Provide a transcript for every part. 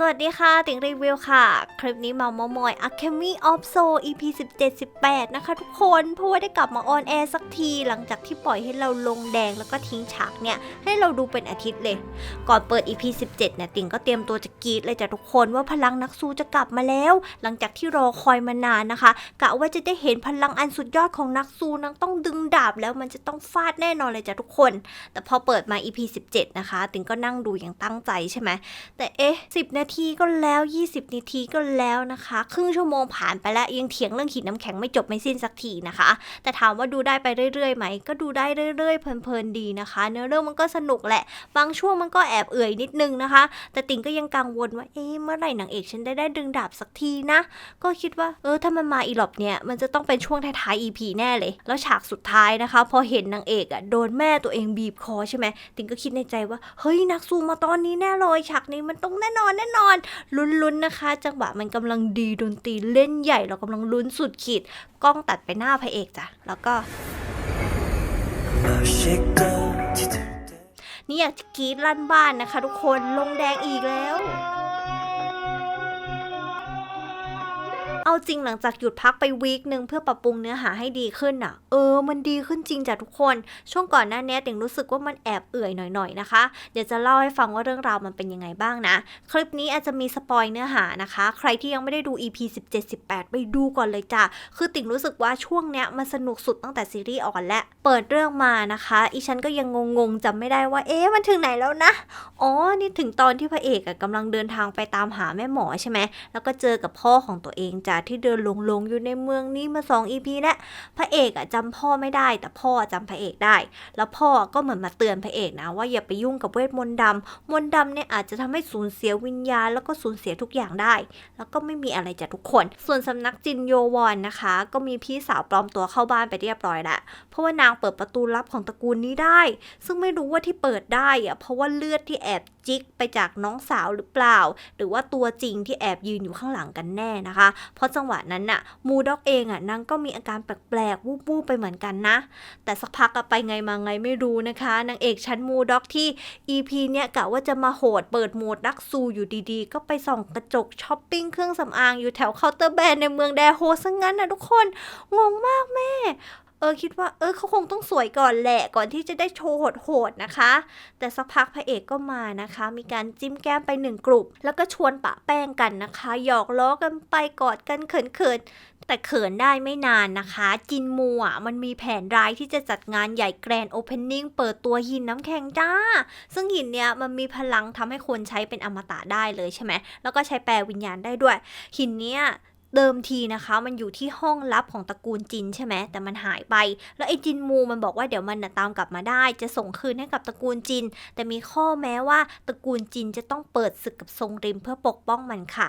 สวัสดีค่ะ ติงรีวิวค่ะ คลิปนี้เมาเมมอย Academy of Soul EP 17 18 นะคะทุกคนเพราะว่าได้กลับมาออนแอร์สักทีหลังจากที่ปล่อยให้เราลงแดงแล้วก็ทิ้งฉากเนี่ย ให้เราดูเป็นอาทิตย์เลย ก่อนเปิด EP 17 เนี่ย ติงก็เตรียมตัวจะกรีดเลยจ้ะทุกคนว่าพลังนักสู้จะกลับมาแล้ว หลังจากที่รอคอยมานานนะคะกะว่าจะได้เห็นพลังอันสุดยอดของนักสู้นักต้องดึงดาบแล้วมันจะต้องฟาดแน่นอนเลยจ้ะทุกคน แต่พอเปิดมา EP 17 นะคะ ติงก็นั่งดูอย่างตั้งใจใช่ไหมแต่เอ๊ะ10นาทีก็แล้ว 20 นาทีก็แล้วนะคะ ครึ่งชั่วโมงผ่านไปแล้วยังเถียงเรื่องขีดน้ำแข็งไม่จบไม่สิ้นสักทีนะคะ แต่ถามว่าดูได้ไปเรื่อยๆไหม ก็ดูได้เรื่อยๆ เพลินๆดีนะคะ เนื้อเรื่องมันก็สนุกแหละ บางช่วงมันก็แอบเอื่อยนิดนึงนะคะ แต่ติ่งก็ยังกังวลว่าเอ๊ะเมื่อไหร่นางเอกฉันได้ได้ดึงดาบสักทีนะ ก็คิดว่าเออถ้ามันมาอีหลอบเนี่ยมันจะต้องเป็นช่วงท้ายๆ EP แน่เลย แล้วฉากสุดท้ายนะคะ พอเห็นนางเอกอะโดนแม่ตัวเองบีบคอใช่ไหมติ่งก็คิดในใจว่าเฮ้ยนักสู้มาตอนนี้แน่เลยฉากนี้มันต้องแน่นอนแน่นอนลุ้นๆนะคะ จังหวะมันกำลังดีดนตรีเล่นใหญ่เรากำลังลุ้นสุดขีด กล้องตัดไปหน้าพระเอกจ้ะ แล้วก็นี่อยากจะกรีดลั่นบ้านนะคะ ทุกคนลงแดงอีกแล้ว เอาจริงหลังจากหยุดพักไปวีคหนึ่งเพื่อปรับปรุงเนื้อหาให้ดีขึ้นอะ เออ มันดีขึ้นจริงจ้ะทุกคน ช่วงก่อนหน้านี้ติงรู้สึกว่ามันแอบเอื่อยหน่อยๆนะคะ เดี๋ยวจะเล่าให้ฟังว่าเรื่องราวมันเป็นยังไงบ้างนะ คลิปนี้อาจจะมีสปอยเนื้อหานะคะ ใครที่ยังไม่ได้ดู EP 17 18 ไปดูก่อนเลยจ้ะ คือติ่งรู้สึกว่าช่วงเนี้ยมันสนุกสุดตั้งแต่ซีรีส์ออนและเปิดเรื่องมานะคะ อีฉันก็ยังงงๆจำไม่ได้ว่าเอ๊ะมันถึงไหนแล้วนะ อ๋อ นี่ถึงตอนที่พระเอกอะกำลังเดินทางไปตามหาแม่หมอใช่ไหมแล้วก็เจอกับพ่อของตัวเองจ้ะที่เดินหลงๆอยู่ในเมืองนี้มาสอง EP แล้วพระเอกอะจำพ่อไม่ได้ แต่พ่อจำพระเอกได้ แล้วพ่อก็เหมือนมาเตือนพระเอกนะว่าอย่าไปยุ่งกับเวทมนต์ดำมนต์ดำเนี่ยอาจจะทำให้สูญเสียวิญญาณแล้วก็สูญเสียทุกอย่างได้ แล้วก็ไม่มีอะไรจากทุกคน ส่วนสำนักจินโยวอนนะคะ ก็มีพี่สาวปลอมตัวเข้าบ้านไปเรียบร้อยแล้วเพราะว่านางเปิดประตูลับของตระกูลนี้ได้ ซึ่งไม่รู้ว่าที่เปิดได้อะเพราะว่าเลือดที่แอบจิกไปจากน้องสาวหรือเปล่า หรือว่าตัวจริงที่แอบยืนอยู่ข้างหลังกันแน่นะคะ เพราะจังหวะนั้นน่ะมูด็อกเองอะนางก็มีอาการแปลกๆวูบๆไปเหมือนกันนะ แต่สักพักไปไงมาไงไม่รู้นะคะนางเอกชั้นมูด็อกที่ EP เนี่ยกะว่าจะมาโหดเปิดโหมดนักซูอยู่ดีๆ ก็ไปส่องกระจกช้อปปิ้งเครื่องสำอางอยู่แถวเคาน์เตอร์แบรนด์ในเมืองแดโฮซะงั้นนะทุกคนงงมากแม่ เออคิดว่าเออเขาคงต้องสวยก่อนแหละก่อนที่จะได้โชว์โหดๆนะคะ แต่สักพักพระเอกก็มานะคะ มีการจิ้มแก้มไปหนึ่งกลุ่ม แล้วก็ชวนปะแป้งกันนะคะ หยอกล้อกันไปกอดกันเขินๆ แต่เขินได้ไม่นานนะคะ จินมูอะมันมีแผนร้ายที่จะจัดงานใหญ่แกรนโอเพนนิ่งเปิดตัวหินน้ำแข็งจ้า ซึ่งหินเนี้ยมันมีพลังทำให้คนใช้เป็นอมตะได้เลยใช่ไหมแล้วก็ใช้แปลวิญญาณได้ด้วย หินเนี้ย เดิมทีนะคะมันอยู่ที่ห้องลับของตระกูลจินใช่ไหมแต่มันหายไป แล้วไอ้จินมูมันบอกว่าเดี๋ยวมันน่ะตามกลับมาได้ จะส่งคืนให้กับตระกูลจิน แต่มีข้อแม้ว่าตระกูลจินจะต้องเปิดศึกกับทรงริมเพื่อปกป้องมันค่ะ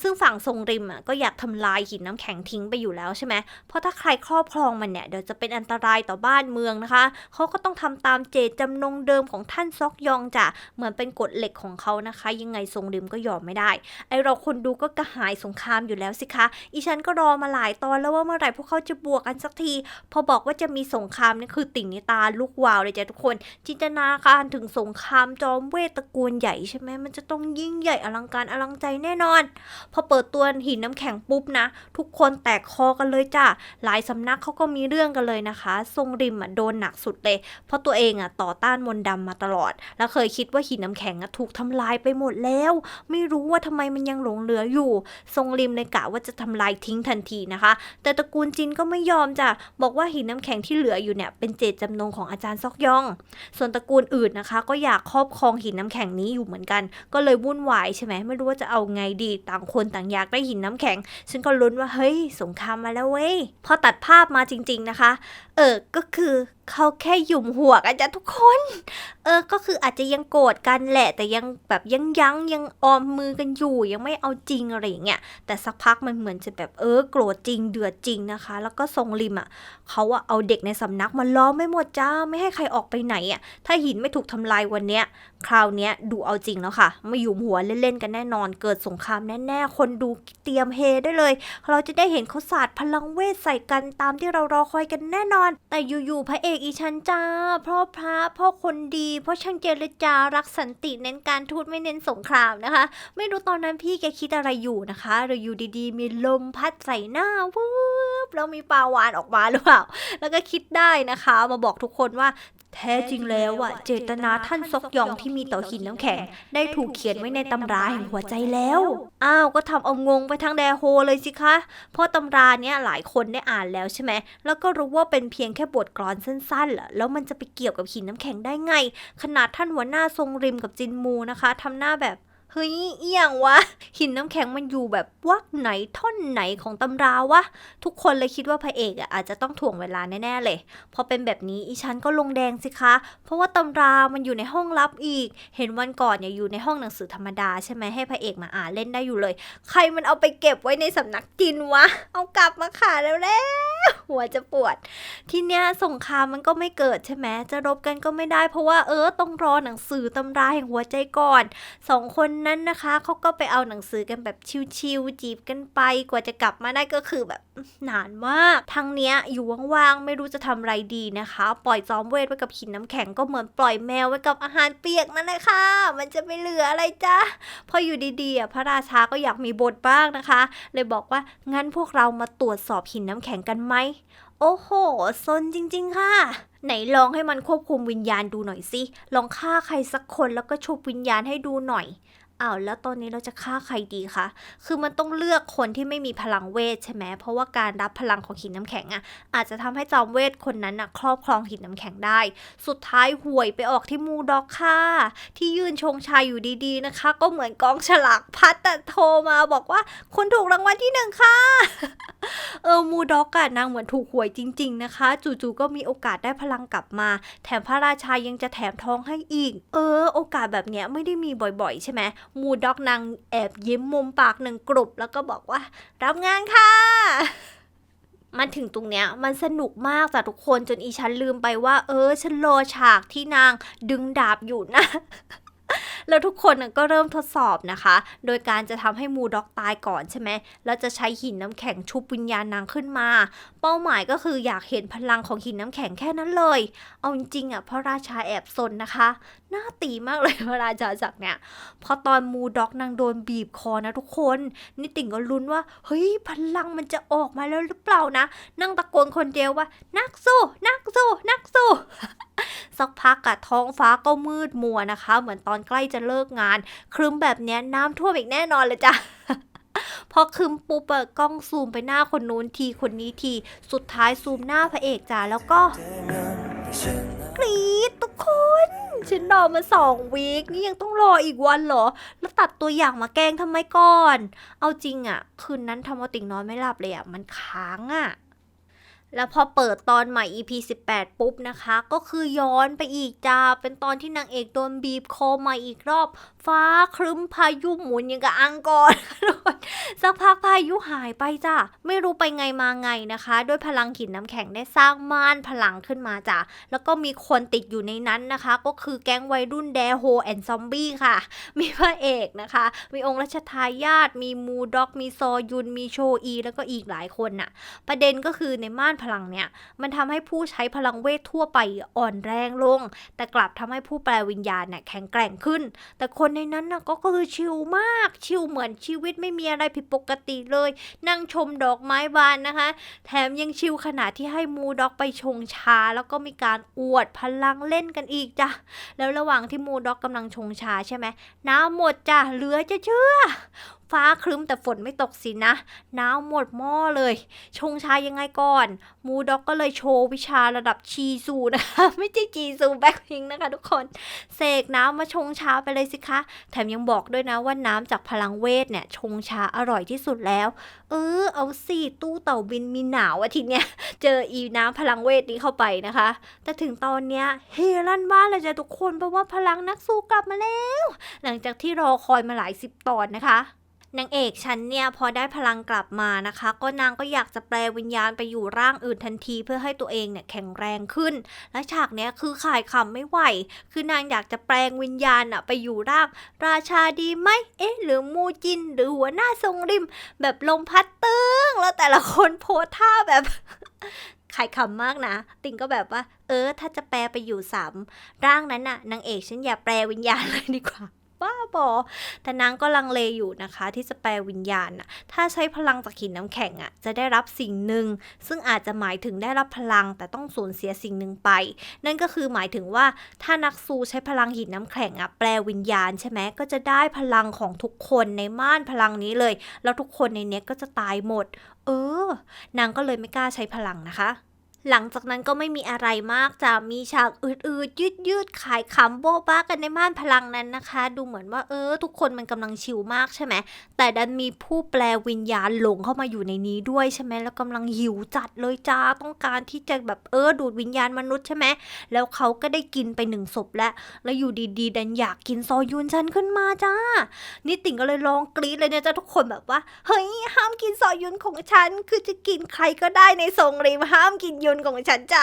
ซึ่งฝั่งทรงริมอะก็อยากทำลายหินน้ำแข็งทิ้งไปอยู่แล้วใช่ไหมเพราะถ้าใครครอบครองมันเนี่ยเดี๋ยวจะเป็นอันตรายต่อบ้านเมืองนะคะเขาก็ต้องทำตามเจตจำนงเดิมของท่านซอกยองจ้ะเหมือนเป็นกฎเหล็กของเขานะคะ ยังไงทรงริมก็ยอมไม่ได้ ไอเราคนดูก็กระหายสงครามอยู่แล้วสิคะอีฉันก็รอมาหลายตอนแล้วว่าเมื่อไหร่พวกเขาจะบวกกันสักที พอบอกว่าจะมีสงครามนี่คือติ่งในตาลูกวาวเลยจ้ะทุกคน จินตนาการถึงสงครามจอมเวทตระกูลใหญ่ใช่ไหมมันจะต้องยิ่งใหญ่อลังการอลังใจแน่นอนพอเปิดตัวหินน้ำแข็งปุ๊บนะ ทุกคนแตกคอกันเลยจ้ะหลายสำนักเขาก็มีเรื่องกันเลยนะคะ ทรงริมอะโดนหนักสุดเลย เพราะตัวเองอะต่อต้านมนต์ดำมาตลอด แล้วเคยคิดว่าหินน้ำแข็งอะถูกทำลายไปหมดแล้ว ไม่รู้ว่าทำไมมันยังหลงเหลืออยู่ ทรงริมเลยกะว่าจะทำลายทิ้งทันทีนะคะ แต่ตระกูลจินก็ไม่ยอมจ้ะบอกว่าหินน้ำแข็งที่เหลืออยู่เนี่ยเป็นเจตจำนงของอาจารย์ซอกยอง ส่วนตระกูลอื่นนะคะ ก็อยากครอบครองหินน้ำแข็งนี้อยู่เหมือนกัน ก็เลยวุ่นวายใช่ไหมไม่รู้ว่าจะเอาไงดีต่างคนต่างอยากได้หินน้ำแข็ง ฉันก็ลุ้นว่าเฮ้ยสงครามมาแล้วเว้ย พอตัดภาพมาจริง ๆนะคะเออ ก็คือเขาแค่หยุมหัวกันจ้ะทุกคน เออ ก็คืออาจจะยังโกรธกันแหละ แต่ยังแบบยังยั้งยังออมมือกันอยู่ ยังไม่เอาจริงอะไรอย่างเงี้ย แต่สักพักมันเหมือนจะแบบเออโกรธจริงเดือดจริงนะคะ แล้วก็ทรงริมอะเขาอะเอาเด็กในสำนักมาล้อมไม่หมดจ้า ไม่ให้ใครออกไปไหนอะ ถ้าหินไม่ถูกทำลายวันเนี้ย คราวเนี้ยดูเอาจริงแล้วค่ะ ไม่หยุมหัวเล่นๆกันแน่นอน เกิดสงครามแน่ๆ คนดูเตรียมเฮได้เลย เราจะได้เห็นเขาสาดพลังเวทใส่กันตามที่เรารอคอยกันแน่นอนแต่อยู่ๆพระเอกอีชันจ้า เพราะพระพ่อคนดี เพราะช่างเจรจารักสันติเน้นการทูตไม่เน้นสงครามนะคะ ไม่รู้ตอนนั้นพี่แกคิดอะไรอยู่นะคะหรืออยู่ดีๆ มีลมพัดใส่หน้าวูบแล้วมีปลาวานออกมาหรือเปล่า แล้วก็คิดได้นะคะ มาบอกทุกคนว่า แท้จริงแล้วอะเจตนาท่านซกยองที่มีต่อหินน้ำแข็ง ได้ถูกเขียนไว้ในตำราแห่งหัวใจแล้ว อ้าวก็ทำเอางงไปทางแดโฮเลยสิคะ เพราะตำราเนี้ยหลายคนได้อ่านแล้วใช่ไหม แล้วก็รู้ว่าเป็นเพียงแค่บทกลอนสั้นๆเหรอแล้วมันจะไปเกี่ยวกับหินน้ำแข็งได้ไง ขนาดท่านหัวหน้าทรงริมกับจินมูนะคะทำหน้าแบบ เฮ้ยเอียงวะ หินน้ำแข็งมันอยู่แบบวักไหนท่อนไหนของตำราวะ ทุกคนเลยคิดว่าพระเอกอะอาจจะต้องถ่วงเวลาแน่ๆเลย พอเป็นแบบนี้อีฉันก็ลงแดงสิคะ เพราะว่าตำรามันอยู่ในห้องลับอีก เห็นวันก่อนเนี่ยอยู่ในห้องหนังสือธรรมดาใช่ไหมให้พระเอกมาอ่านเล่นได้อยู่เลย ใครมันเอาไปเก็บไว้ในสำนักจินวะ เอากลับมาขายแล้วแล้วหัวจะปวด ทีเนี้ยสงครามมันก็ไม่เกิดใช่ไหมจะรบกันก็ไม่ได้ เพราะว่าเออต้องรอหนังสือตำราแห่งหัวใจก่อนสองคนนั้นนะคะเขาก็ไปเอาหนังสือกันแบบชิวๆจีบกันไปกว่าจะกลับมาได้ก็คือแบบนานมากทางเนี้ยอยู่ว่างๆไม่รู้จะทำอะไรดีนะคะ ปล่อยจอมเวทไว้กับหินน้ำแข็งก็เหมือนปล่อยแมวไว้กับอาหารเปียกนั่นแหละค่ะมันจะไม่เหลืออะไรจ้าพออยู่ดีๆพระราชาก็อยากมีบทบ้างนะคะ เลยบอกว่างั้นพวกเรามาตรวจสอบหินน้ำแข็งกันไหมโอ้โหซนจริง ๆ ค่ะไหนลองให้มันควบคุมวิญญาณดูหน่อยสิ ลองฆ่าใครสักคนแล้วก็ชุบวิญญาณให้ดูหน่อย อ้าวแล้วตอนนี้เราจะฆ่าใครดีคะ คือมันต้องเลือกคนที่ไม่มีพลังเวทใช่ไหม เพราะว่าการรับพลังของหินน้ำแข็งอะ่ะอาจจะทำให้จอมเวทคนนั้นอะครอบครองหินน้ำแข็งได้ สุดท้ายห่วยไปออกที่มูด็อกค่ะ ที่ยืนชงชายอยู่ดีๆนะคะ ก็เหมือนกองฉลากพัดแต่โทรมาบอกว่าคุณถูกรางวัลที่หนึ่งค่ะ เออมูด็อกอะนางเหมือนถูกหวยจริง ๆนะคะ จู่ๆก็มีโอกาสได้พลังกลับมา แถมพระราชายังจะแถมทองให้อีก เออ โอกาสแบบเนี้ยไม่ได้มีบ่อยๆ ใช่ไหมมูด็อกนางแอบยิ้มมุมปากหนึ่งกรุบแล้วก็บอกว่า รับงานค่ะมันถึงตรงเนี้ยมันสนุกมากจ้ะทุกคนจนอีฉันลืมไปว่า เออ ฉันรอฉากที่นางดึงดาบอยู่นะ แล้วทุกคนก็เริ่มทดสอบนะคะ โดยการจะทำให้มูด็อกตายก่อนใช่ไหมแล้วจะใช้หินน้ำแข็งชุบวิญญาณนางขึ้นมา เป้าหมายก็คืออยากเห็นพลังของหินน้ำแข็งแค่นั้นเลย เอาจริงๆอะพระราชาแอบซนนะคะ หน้าตีมากเลยพระราชาจากเนี่ยพอตอนมูด็อกนางโดนบีบคอนะทุกคนนี่ติ่งก็ลุ้นว่าเฮ้ยพลังมันจะออกมาแล้วหรือเปล่านะ นั่งตะโกนคนเดียวว่านักสู้นักสู้นักสู้สักพักอะท้องฟ้าก็มืดมัวนะคะ เหมือนตอนใกล้จะเลิกงาน ครึ้มแบบนี้น้ำท่วมอีกแน่นอนเลยจ้ะพอครึ้มปุ๊บอะกล้องซูมไปหน้าคนนู้นทีคนนี้ที สุดท้ายซูมหน้าพระเอกจ้ะแล้วก็กรี๊ดทุกคน ฉันรอมาสองวีคนี่ยังต้องรออีกวันเหรอ แล้วตัดตัวอย่างมาแกล้งทำไมก่อน เอาจริงอะคืนนั้นทำเอาติ่งนอนไม่หลับเลยอะมันค้างอะ แล้วพอเปิดตอนใหม่ EP 18 ปุ๊บนะคะ ก็คือย้อนไปอีกจ้า เป็นตอนที่นางเอกโดนบีบคอใหม่อีกรอบ ฟ้าครึ้มพายุหมุนอย่างกับอังกอร์สักพักพายุหายไปจ้ะไม่รู้ไปไงมาไงนะคะ ด้วยพลังหินน้ำแข็งได้สร้างม่านพลังขึ้นมาจ้ะแล้วก็มีคนติดอยู่ในนั้นนะคะ ก็คือแก๊งวัยรุ่นแดโฮแอนซอมบี้ค่ะ มีพระเอกนะคะ มีองค์รัชทายาทมีมูด็อก มีซอยุน มีโชอี แล้วก็อีกหลายคนน่ะ ประเด็นก็คือในม่านพลังเนี่ย มันทำให้ผู้ใช้พลังเวททั่วไปอ่อนแรงลง แต่กลับทำให้ผู้แปลวิญญาณเนี่ยแข็งแกร่งขึ้น แต่คนในนั้นน่ะก็คือชิลมาก ชิลเหมือนชีวิตไม่มีอะไรผิดปกติเลย นั่งชมดอกไม้บานนะคะ แถมยังชิลขนาดที่ให้มูด็อกไปชงชา แล้วก็มีการอวดพลังเล่นกันอีกจ้ะ แล้วระหว่างที่มูด็อกกำลังชงชาใช่ไหมน้ำหมดจ้ะเหลือจะเชื่อ ฟ้าครึ้มแต่ฝนไม่ตกสินะน้ำหมดหม้อเลย ชงชายังไงก่อน มูด็อกก็เลยโชว์วิชาระดับชีซูนะคะ ไม่ใช่จีซูแบ็คพิงนะคะทุกคน เสกน้ำมาชงชาไปเลยสิคะ แถมยังบอกด้วยนะว่าน้ำจากพลังเวทเนี่ยชงชาอร่อยที่สุดแล้ว เออเอาสิตู้เต่าบินมีหนาวอะทีเนี้ยเจออีน้ำพลังเวทนี้เข้าไปนะคะ แต่ถึงตอนเนี้ยเฮลั่นบ้านเลยจ้ะทุกคนเพราะว่าพลังนักสู้กลับมาแล้ว หลังจากที่รอคอยมาหลายสิบตอนนะคะ นางเอกฉันเนี่ยพอได้พลังกลับมานะคะ ก็นางก็อยากจะแปลวิญญาณไปอยู่ร่างอื่นทันทีเพื่อให้ตัวเองเนี่ยแข็งแรงขึ้น และฉากเนี้ยคือขายขำไม่ไหว คือนางอยากจะแปลงวิญญาณอะไปอยู่ร่าง ราชาดีไหมเอ๊ะหรือมูจินหรือหัวหน้าทรงริม แบบลมพัดตึงแล้วแต่ละคนโพสท่าแบบขายขำมากนะ ติงก็แบบว่า เออ ถ้าจะแปลไปอยู่สามร่างนั้นน่ะนางเอกฉันอย่าแปลวิญญาณเลยดีกว่า บ้าบอ แต่นางก็ลังเลอยู่นะคะ ที่จะแปลวิญญาณน่ะถ้าใช้พลังจากหินน้ำแข็งอะจะได้รับสิ่งหนึ่ง ซึ่งอาจจะหมายถึงได้รับพลังแต่ต้องสูญเสียสิ่งหนึ่งไป นั่นก็คือหมายถึงว่าถ้านักสู้ใช้พลังหินน้ำแข็งอะแปลวิญญาณใช่ไหมก็จะได้พลังของทุกคนในม่านพลังนี้เลย แล้วทุกคนในเนี้ยก็จะตายหมด เออ นางก็เลยไม่กล้าใช้พลังนะคะ หลังจากนั้นก็ไม่มีอะไรมากจะมีฉากอืดๆยืดยืดๆขายขำโบ๊ะบ้ากันในม่านพลังนั้นนะคะ ดูเหมือนว่าเออ ทุกคนมันกำลังชิลมากใช่ไหมแต่ดันมีผู้แปลวิญญาณหลงเข้ามาอยู่ในนี้ด้วยใช่ไหมแล้วกำลังหิวจัดเลยจ้าต้องการที่จะแบบเออดูดวิญญาณมนุษย์ใช่ไหมแล้วเขาก็ได้กินไปหนึ่งศพแล้วแล้วอยู่ดีๆ ดันอยากกินซอยุนฉันขึ้นมาจ้านี่ติ่งก็เลยร้องกรี๊ดเลยเนี่ยจ้าทุกคนแบบว่าเฮ้ยห้ามกินซอยุนของฉันคือจะกินใครก็ได้ในทรงริมห้ามกินยุนของฉันจ้า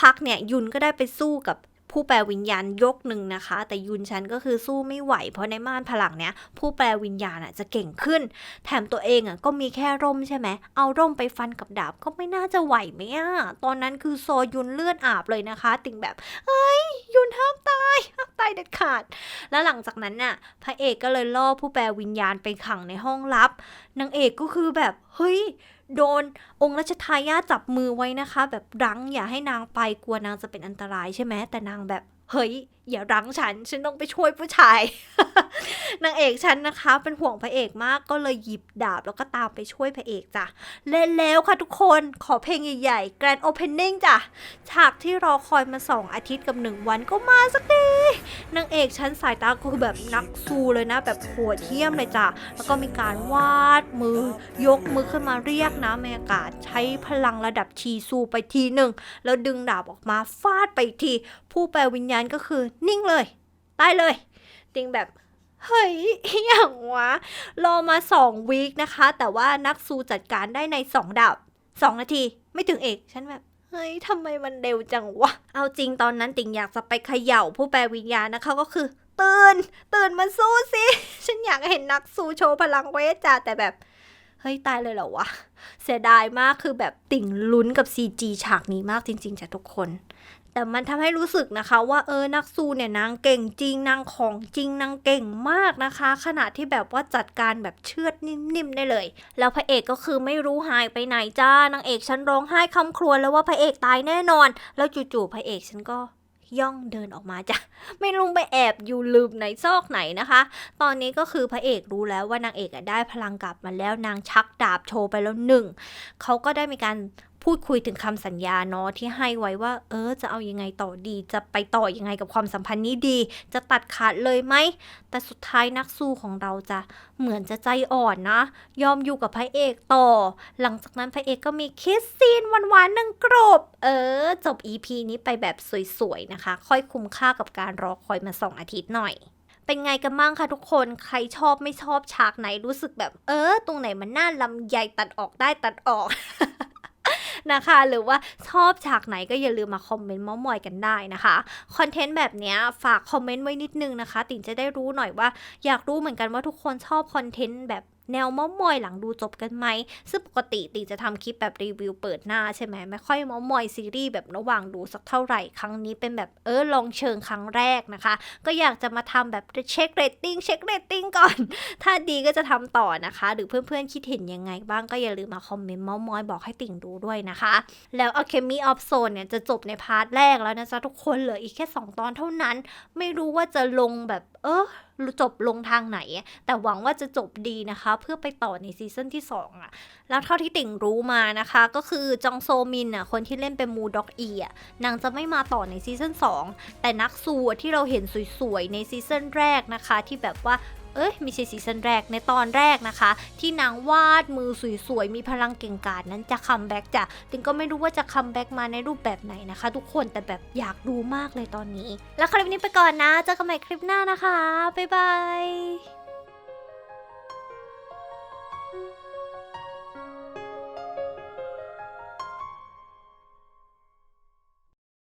พักเนี่ยยุนก็ได้ไปสู้กับผู้แปลวิญญาณยกหนึ่งนะคะ แต่ยุนฉันก็คือสู้ไม่ไหว เพราะในม่านพลังเนี่ยผู้แปลวิญญาณอะจะเก่งขึ้น แถมตัวเองอะก็มีแค่ร่มใช่ไหมเอาร่มไปฟันกับดาบก็ไม่น่าจะไหวไหมอะตอนนั้นคือโซยุนเลือดอาบเลยนะคะ ติ่งแบบเฮ้ยยุนห้ามตายห้ามตายเด็ดขาด แล้วหลังจากนั้นน่ะพระเอกก็เลยล่อผู้แปลวิญญาณไปขังในห้องลับนางเอกก็คือแบบเฮ้ย โดนองค์รัชทายาทจับมือไว้นะคะ แบบรั้งอย่าให้นางไปกลัวนางจะเป็นอันตรายใช่ไหมแต่นางแบบเฮ้ยอย่ารั้งฉัน ฉันต้องไปช่วยผู้ชาย นางเอกฉันนะคะ เป็นห่วงพระเอกมากก็เลยหยิบดาบแล้วก็ตามไปช่วยพระเอกจ้ะ เล่นแล้วค่ะทุกคนขอเพลงใหญ่ๆ Grand Opening จ้ะ ฉากที่รอคอยมาสองอาทิตย์กับหนึ่งวันก็มาสักทีนางเอกฉันสายตาก็คือแบบนักสู้เลยนะ แบบโหดเหี้ยมเลยจ้ะ แล้วก็มีการวาดมือ ยกมือขึ้นมาเรียกนะในอากาศใช้พลังระดับชีซูไปทีหนึ่งแล้วดึงดาบออกมาฟาดไปที ผู้แปลวิญญาณก็คือนิ่งเลยตายเลยติงแบบเฮ้ยอย่างวะ รอมาสองวีคนะคะ แต่ว่านักสู้จัดการได้ในสองดาบสองนาที ไม่ถึงเอกฉันแบบ เฮ้ยทำไมมันเร็วจังวะ เอาจริงตอนนั้นติงอยากจะไปเขย่าผู้แปลวิญญาณนะคะก็คือ ตื่น ตื่นมาสู้สิ ฉันอยากเห็นนักสู้โชว์พลังเวทจ้าแต่แบบ เฮ้ย ตายเลยเหรอวะ เสียดายมากคือแบบติ่งลุ้นกับ CG ฉากนี้มากจริงๆจ้ะทุกคน แต่มันทำให้รู้สึกนะคะ ว่าเออนักสู้เนี่ยนางเก่งจริงนางของจริงนางเก่งมากนะคะ ขณะที่แบบว่าจัดการแบบเชือดนิ่มๆได้เลย แล้วพระเอกก็คือไม่รู้หายไปไหนจ้านางเอกฉันร้องไห้คำครวญแล้วว่าพระเอกตายแน่นอน แล้วจู่ๆพระเอกฉันก็ย่องเดินออกมาจ้ะไม่รู้ไปแอบอยู่ลืมในซอกไหนนะคะ ตอนนี้ก็คือพระเอกรู้แล้วว่านางเอกได้พลังกลับมาแล้วนางชักดาบโชว์ไปแล้วหนึ่งเขาก็ได้มีการ พูดคุยถึงคำสัญญาเนาะที่ให้ไว้ว่า เออ จะเอายังไงต่อดี จะไปต่อยังไงกับความสัมพันธ์นี้ดี จะตัดขาดเลยไหม แต่สุดท้ายนักสู้ของเราจะเหมือนจะใจอ่อนนะ ยอมอยู่กับพระเอกต่อ หลังจากนั้นพระเอกก็มีคิสซีนหวานๆหนึ่งกรบ เออ จบ EP นี้ไปแบบสวยๆนะคะ ค่อยคุ้มค่ากับการรอคอยมาสองอาทิตย์หน่อยเป็นไงกันบ้างคะทุกคน ใครชอบไม่ชอบฉากไหนรู้สึกแบบ เออ ตรงไหนมันน่าลำใหญ่ตัดออกได้ตัดออก นะคะ หรือว่าชอบฉากไหนก็อย่าลืมมาคอมเมนต์มามอยกันได้นะคะคอนเทนต์แบบนี้ฝากคอมเมนต์ไว้นิดนึงนะคะ ติ่งจะได้รู้หน่อยว่า อยากรู้เหมือนกันว่าทุกคนชอบคอนเทนต์แบบ แนวมามอยหลังดูจบกันไหม ซึ่งปกติติจะทำคลิปแบบรีวิวเปิดหน้าใช่ไหมไม่ค่อยมามอยซีรีส์แบบระหว่างดูสักเท่าไหร่ครั้งนี้เป็นแบบเออลองเชิงครั้งแรกนะคะ ก็อยากจะมาทำแบบเช็คเรตติ้งเช็คเรตติ้งก่อน ถ้าดีก็จะทำต่อนะคะ หรือเพื่อนๆคิดเห็นยังไงบ้างก็อย่าลืมมาคอมเมนต์เมามอยบอกให้ติ่งดูด้วยนะคะ แล้ว Alchemy of Zone เนี่ยจะจบในพาร์ทแรกแล้วนะจ๊ะทุกคนเหลืออีกแค่ 2 ตอนเท่านั้น ไม่รู้ว่าจะลงแบบเออ จบลงทางไหน แต่หวังว่าจะจบดีนะคะ เพื่อไปต่อในซีซั่นที่ 2อะ แล้วเท่าที่ติ่งรู้มานะคะ ก็คือจองโซมินอะคนที่เล่นเป็นมูด็อกอีอะนางจะไม่มาต่อในซีซั่น2แต่นักสู้ที่เราเห็นสวยๆในซีซั่นแรกนะคะ ที่แบบว่า เอ้ยไม่ใช่ซีซั่นแรกในตอนแรกนะคะ ที่นางวาดมือสวยๆมีพลังเก่งกาจนั้นจะคัมแบ็กจ้ะติงก็ไม่รู้ว่าจะคัมแบ็กมาในรูปแบบไหนนะคะ ทุกคนแต่แบบอยากดูมากเลยตอนนี้ แล้วคลิปนี้ไปก่อนนะเจอกันใหม่คลิปหน้านะคะบ๊ายบาย